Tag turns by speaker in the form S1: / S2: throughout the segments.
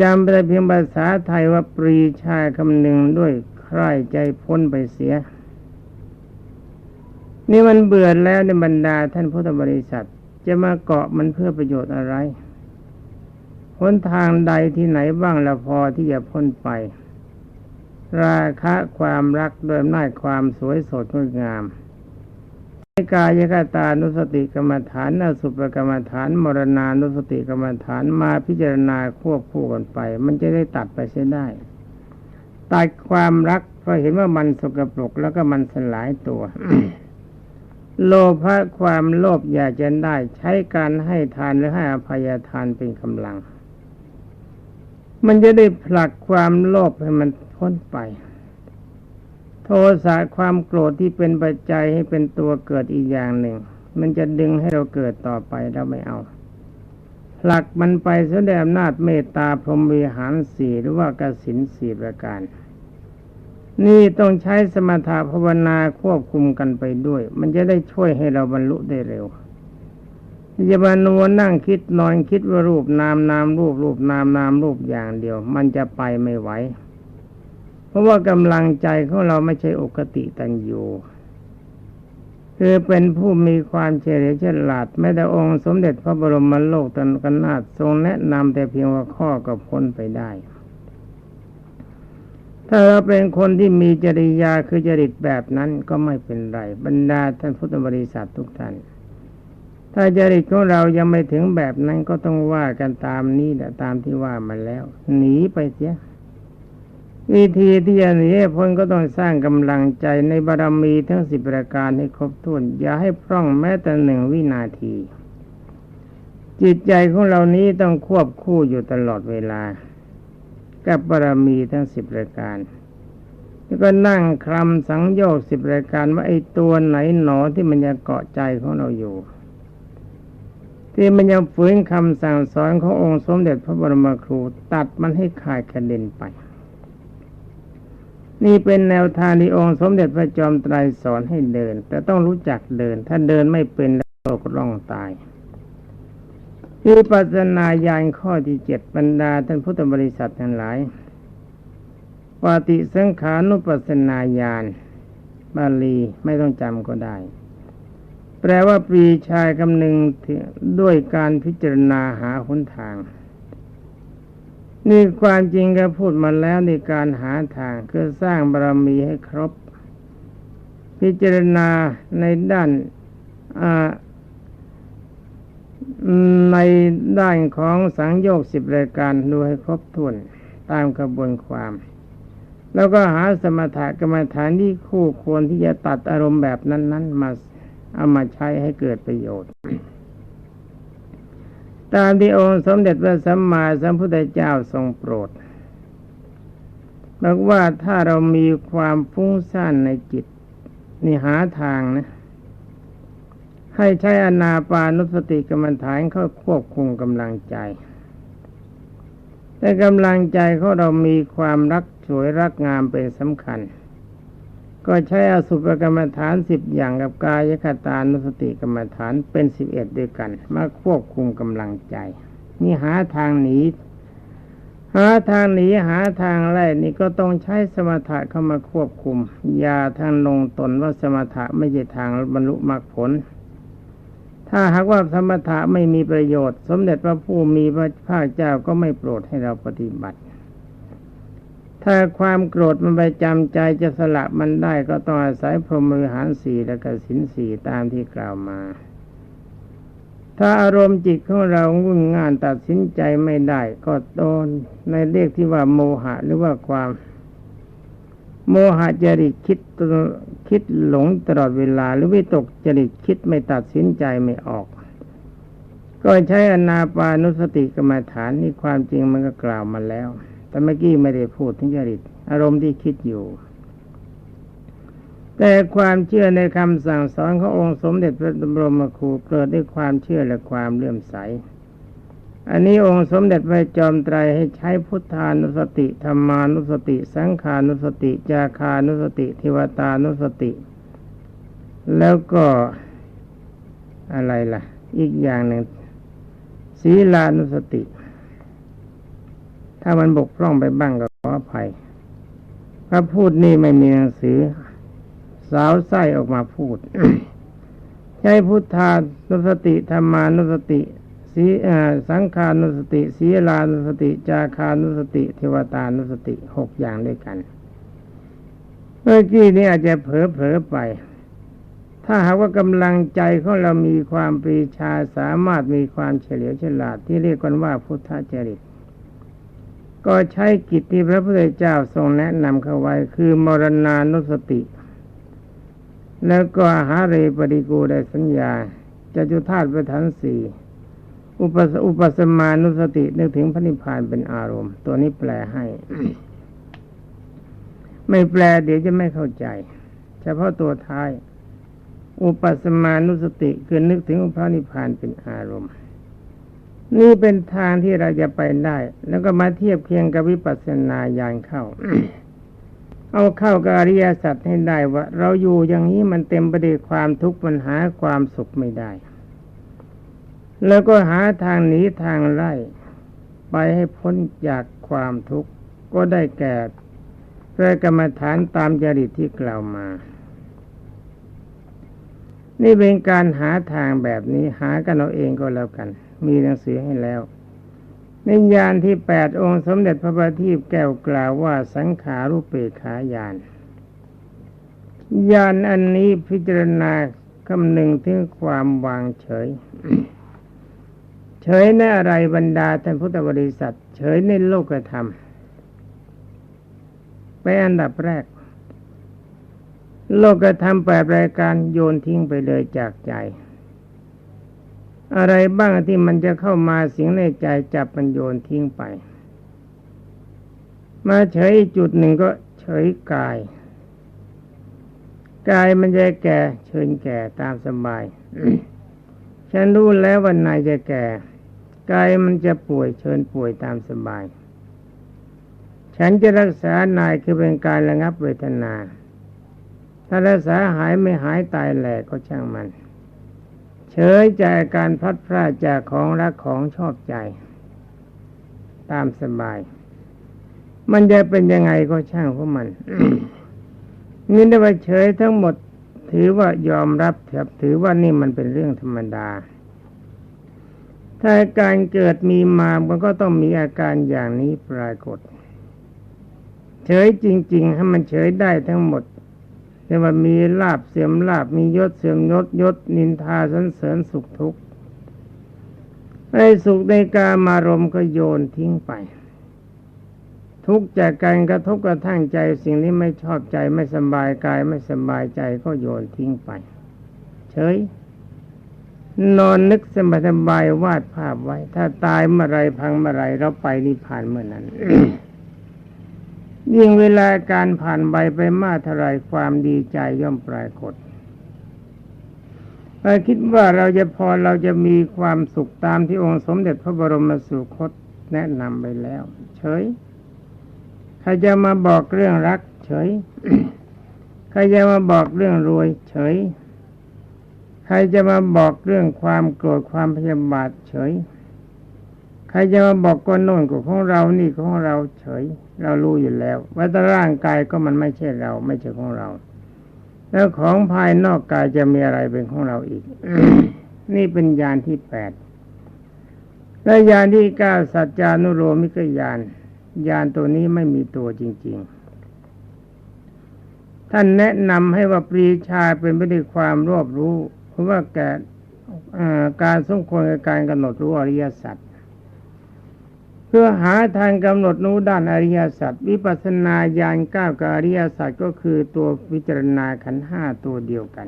S1: จำไปเพียงภาษาไทยว่าปรีชาคำหนึ่งด้วยใครใจพ้นไปเสีย นี่มันเบื่อแล้วในบรรดาท่านพุทธบริษัท จะมาเกาะมันเพื่อประโยชน์อะไรหนทางใดที่ไหนบ้างละพอที่จะพ้นไป ราคะความรักโดยอำนาจความสวยสดงดงาม กายกตานุสติกรรมฐานอสุปกรรมฐาน มรณานุสติกรรมฐานมาพิจารณาควบคู่กันไป มันจะได้ตัดไปเสียได้ตัดความรักเพราะเห็นว่ามันสกปรกแล้วก็มันสลายตัว โลภะความโลภอยากจะได้ ใช้การให้ทานหรือให้อภัยทานเป็นกำลัง มันจะได้ผลักความโลภให้มันพ้นไป โทสะความโกรธที่เป็นปัจจัยให้เป็นตัวเกิดอีกอย่างหนึ่ง มันจะดึงให้เราเกิดต่อไปเราไม่เอา หลักมันไปแสดงอำนาจเมตตาพรหมวิหารสี่หรือว่ากสินสี่ประการ นี่ต้องใช้สมถะภาวนาควบคุมกันไปด้วย มันจะได้ช่วยให้เราบรรลุได้เร็วอย่ามานวนั่งคิดนอนคิดว่ารูปนามนามรูปรูปนามนามรูปอย่างเดียว มันจะไปไม่ไหว ราะว่ากำลังใจของเราไม่ใช่อกติตันยูคือเป็นผู้มีความเฉลียวฉลาดไม่แต่องค์สมเด็จพระบรมโลกตนกนาถทรงแนะนำแต่เพียงว่าข้อก็พ้นไปได้ ถ้าเราเป็นคนที่มีจริยาคือจริตแบบนั้นก็ไม่เป็นไร บรรดาท่านพุทธบริษัททุกท่าน ถ้าจริตของเรายังไม่ถึงแบบนั้นก็ต้องว่ากันตามนี้แหละตามที่ว่ามาแล้ว หนีไปเสีย วิธีที่จะหนีพ้นก็ต้องสร้างกำลังใจในบารมีทั้งสิบประการให้ครบถ้วน อย่าให้พร่องแม้แต่หนึ่งวินาที จิตใจของเรานี้ต้องควบคู่อยู่ตลอดเวลา กับบารมีทั้งสิบประการ แล้วก็นั่งคลำสังโยกสิบรายการว่าไอ้ตัวไหนหนอที่มันจะเกาะใจของเราอยู่ที่มันยังฝืนคำสั่งสอนขององค์สมเด็จพระบรมครู ตัดมันให้ขาดกระเด็นไป นี่เป็นแนวทางที่องค์สมเด็จพระจอมไตรสอนให้เดิน แต่ต้องรู้จักเดิน ถ้าเดินไม่เป็นแล้วตกร่องตายคือปัจนาญาณข้อที่เจ็ดบรรดาท่านพุทธบริษัททั้งหลายปฏิสังขานุปัสนาญาณบาลีไม่ต้องจำก็ได้ แปลว่าปรีชายคำหนึ่งด้วยการพิจารณาหาหนทาง นี่ความจริงก็พูดมาแล้วในการหาทางคือสร้างบารมีให้ครบ พิจารณาในด้านในด้านของสังโยกสิบรายการดูให้ครบถ้วนตามกระบวนความ แล้วก็หาสมถะกรรมฐานที่คู่ควรที่จะตัดอารมณ์แบบนั้น ๆ มาเอามาใช้ให้เกิดประโยชน์ ตามที่องค์สมเด็จพระสัมมาสัมพุทธเจ้าทรงโปรดบอกว่าถ้าเรามีความฟุ้งซ่านในจิต นี่หาทางนะ ให้ใช้อนาปานุสติกรรมฐานเข้าควบคุมกำลังใจ แต่กำลังใจของเรามีความรักสวยรักงามเป็นสำคัญ ก็ใช้อสุภกรรมฐานสิบอย่างกับกายคตานุสติกรรมฐานเป็นสิบเอ็ดด้วยกัน มาควบคุมกำลังใจ นี่หาทางหนีหาทางหนีหาทางไล่นี่ก็ต้องใช้สมถะเข้ามาควบคุม อย่าทางลงตนว่าสมถะไม่ใช่ทางบรรลุมรรคผล ถ้าหากว่าสมถะไม่มีประโยชน์ สมเด็จพระผู้มีพระภาคเจ้าก็ไม่โปรดให้เราปฏิบัติ ถ้าความโกรธมันไปจำใจจะสละมันได้ก็ต้องอาศัยพรหมวิหารสี่และกสินสี่ตามที่กล่าวมา ถ้าอารมณ์จิตของเรางุ่นง่านตัดสินใจไม่ได้ ก็โดนในเรียกที่ว่าโมหะหรือว่าความ โมหะจริตคิดคิดหลงตลอดเวลา หรือวิตกจริตคิดไม่ตัดสินใจไม่ออก ก็ใช้อนาปานุสติกรรมฐานนี่ความจริงมันก็กล่าวมาแล้ว แต่เมื่อกี้ไม่ได้พูดถึงจริต อารมณ์ที่คิดอยู่ แต่ความเชื่อในคำสั่งสอนขององค์สมเด็จพระบรมครูเกิดด้วยความเชื่อและความเลื่อมใส อันนี้องค์สมเด็จพระจอมไตรให้ใช้พุทธานุสติธรรมานุสติ สังขานุสติ จาคานุสติ เทวตานุสติ แล้วก็อะไรล่ะ อีกอย่างหนึ่งศีลานุสติ ถ้ามันบกพร่องไปบ้างก็ขออภัยพระพูดนี่ไม่มีหนังสือ สาวไส้ออกมาพูด ใช้พุทธานุสติธรรมานุสติสีสังขานุสติสีลานุสติ จาคานุสติ เทวตานุสติหกอย่างด้วยกัน เมื่อกี้นี้อาจจะเผลอเผลอไป ถ้าหากว่ากำลังใจของเรามีความปรีชาสามารถมีความเฉลียวฉลาดที่เรียกกันว่าพุทธจริต ก็ใช้กิจที่พระพุทธเจ้าทรงแนะนำเข้าไว้คือมรณานุสติ แล้วก็หาเรปริกูได้สัญญาจะจุธาตุประธานสี่อุปสอุปสมานุสตินึกถึงพระนิพพานเป็นอารมณ์ ตัวนี้แปลให้ ไม่แปลเดี๋ยวจะไม่เข้าใจ เฉพาะตัวท้าย อุปสมานุสติคือนึกถึงพระนิพพานเป็นอารมณ์ นี่เป็นทางที่เราจะไปได้ แล้วก็มาเทียบเคียงกับวิปัสสนาญาณเข้า เอาเข้ากับอริยสัจให้ได้ว่า เราอยู่อย่างนี้มันเต็มไปด้วยความทุกข์ปัญหาความสุขไม่ได้ แล้วก็หาทางหนีทางไล่ไปให้พ้นจากความทุกข์ก็ได้แก่พระกรรมฐานตามจริตที่กล่าวมา นี่เป็นการหาทางแบบนี้หากันเอาเองก็แล้วกัน มีหนังสือให้แล้วในยานที่แปดองค์สมเด็จพระบัณฑิตแก้วกล่าวว่าสังขารุปเปขายาน ยานอันนี้พิจารณาคำหนึ่งถึงความวางเฉย เฉยในอะไรบรรดาท่านพุทธบริษัท เฉยในโลกธรรมไปอันดับแรก โลกธรรมแปดรายการโยนทิ้งไปเลยจากใจ อะไรบ้างที่มันจะเข้ามาสิงในใจจับมันโยนทิ้งไป มาเฉยจุดหนึ่งก็เฉยกาย กายมันจะแก่เชิญแก่ตามสบาย ฉันรู้แล้ววันนายจะแก่ กายมันจะป่วยเชิญป่วยตามสบาย ฉันจะรักษานายคือเป็นการระงับเวทนา ถ้ารักษาหายไม่หายตายแหลกก็ช่างมัน ยใจการพัดพลาดจากของรักของชอบใจ ตามสบาย มันจะเป็นยังไงก็ช่างของมันนี่ได้ว่าเฉยทั้งหมดถือว่ายอมรับถือว่านี่มันเป็นเรื่องธรรมดา ถ้าการเกิดมีมามันก็ต้องมีอาการอย่างนี้ปรากฏ เฉยจริง ๆ ให้มันเฉยได้ทั้งหมด แต่ว่ามีลาบเสื่อมลาบมียศเสื่อมยศยศนินทาสันเสริญสุขทุกข์ไอ้สุขในกามารมก็โยนทิ้งไป ทุกจากการกระทบกระทั่งใจสิ่งนี้ไม่ชอบใจไม่สบายกายไม่สบายใจก็โยนทิ้งไป เฉย นอนนึกสบายสบายวาดภาพไว้ ถ้าตายเมื่อไรพังเมื่อไรเราไปนิพพานเมื่อนั้น ยิ่งเวลาการผ่านไปไปมากเท่าไรความดีใจย่อมปรากฏเราคิดว่าเราจะพอเราจะมีความสุขตามที่องค์สมเด็จพระบรมสุคตแนะนำไปแล้ว เฉยใครจะมาบอกเรื่องรัก เฉยใครจะมาบอกเรื่องรวย เฉย ใครจะมาบอกเรื่องความโกรธความพยาบาทเฉย ใครจะมาบอกก้นโน่นกับของเรานี่ของเราเฉย เรารู้อยู่แล้วว่าแต่ร่างกายก็มันไม่ใช่เรา ไม่ใช่ของเรา แล้วของภายนอกกายจะมีอะไรเป็นของเราอีก นี่เป็นญาณที่แปดและญาณที่เก้าสัจจานุโรมิกญาณยานตัวนี้ไม่มีตัวจริง ๆ ท่านแนะนำให้ว่าปรีชาเป็นไปด้วยความรอบรู้ เพราะว่าแกการสมควรกับการกำหนดรู้อริยสัจ เพื่อหาทางกำหนดรู้ด้านอริยสัจวิปัสนาญาณก้าวกับอริยสัจก็คือตัววิจารณาขันห้าตัวเดียวกัน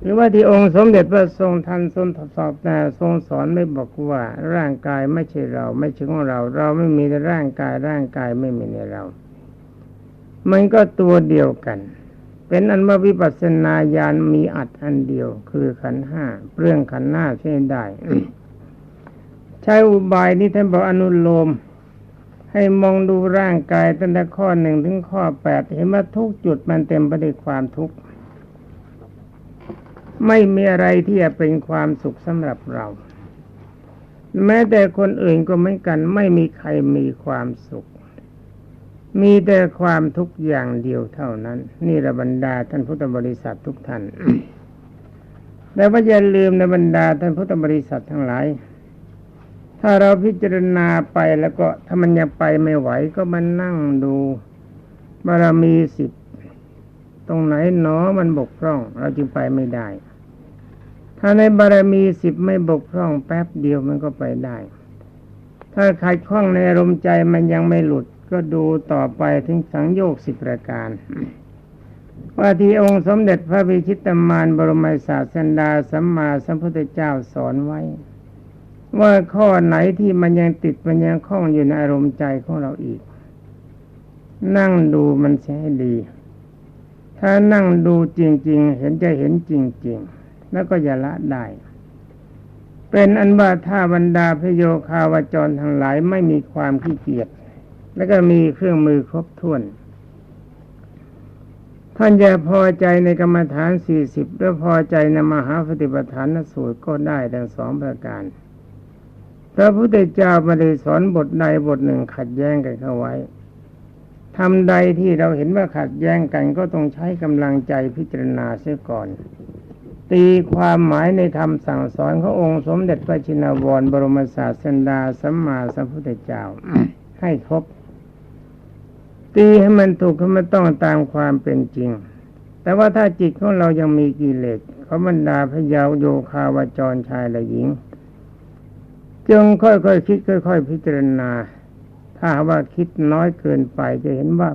S1: หรือว่าที่องค์สมเด็จพระทรงทันทรงสอบแต่ทรงสอนไม่บอกว่า ร่างกายไม่ใช่เรา ไม่ใช่ของเรา เราไม่มีในร่างกายร่างกายไม่มีในเรา มันก็ตัวเดียวกัน เป็นอันว่าวิปัสสนาญาณมีอัดอันเดียว คือขันห้าเปรื่องขันหน้าใช่ได้ ใช้อุบายนี้ท่านบอกอนุโลม ให้มองดูร่างกายตั้งแต่ข้อหนึ่งถึงข้อแปดเห็นว่าทุกจุดมันเต็มไปด้วยความทุกข์ไม่มีอะไรที่จะเป็นความสุขสำหรับเรา แม้แต่คนอื่นก็เหมือนกัน ไม่มีใครมีความสุข มีแต่ความทุกข์อย่างเดียวเท่านั้น นี่ระบรรดาท่านพุทธบริษัททุกท่านแต่ว่าอย่าลืมในบรรดาท่านพุทธบริษัททั้งหลาย ถ้าเราพิจารณาไปแล้วก็ถ้ามันยังไปไม่ไหวก็มานั่งดูบารมีสิบตรงไหนหนอมันบกพร่อง เราจึงไปไม่ได้ ถ้าในบารมีสิบไม่บกพร่อง แป๊บเดียวมันก็ไปได้ ถ้าขัดข้องในอารมณ์ใจมันยังไม่หลุด ก็ดูต่อไปถึงสังโยกสิบประการว่าที่องค์สมเด็จพระวิชิตมารบรมศาสดาสัมมาสัมพุทธเจ้าสอนไว้ ว่าข้อไหนที่มันยังติดมันยังคล้องอยู่ในอารมณ์ใจของเราอีก นั่งดูมันใช้ดี ถ้านั่งดูจริง ๆ เห็นจะเห็นจริง ๆ แล้วก็อย่าละได้ เป็นอันว่าถ้าบรรดาพโยคาวจรทั้งหลายไม่มีความขี้เกียจแล้วก็มีเครื่องมือครบถ้วน ท่านจะพอใจในกรรมฐานสี่สิบหรือพอใจในมหาปฏิปทานสูตรก็ได้ทั้งสองประการ พระพุทธเจ้าไม่ได้สอนบทใดบทหนึ่งขัดแย้งกันเข้าไว้ทำใดที่เราเห็นว่าขัดแย้งกันก็ต้องใช้กำลังใจพิจารณาเสียก่อน ตีความหมายในธรรมสั่งสอนขององค์สมเด็จพระชินวรบรมศาสดาสัมมาสัมพุทธเจ้าให้ครบตีให้มันถูกให้มันต้องตามความเป็นจริง แต่ว่าถ้าจิตของเรายังมีกิเลสเขาบรรดาพยาวโยคาวจรชายและหญิง จงค่อยๆคิดค่อย ๆ พิจารณา ถ้าว่าคิดน้อยเกินไปจะเห็นว่า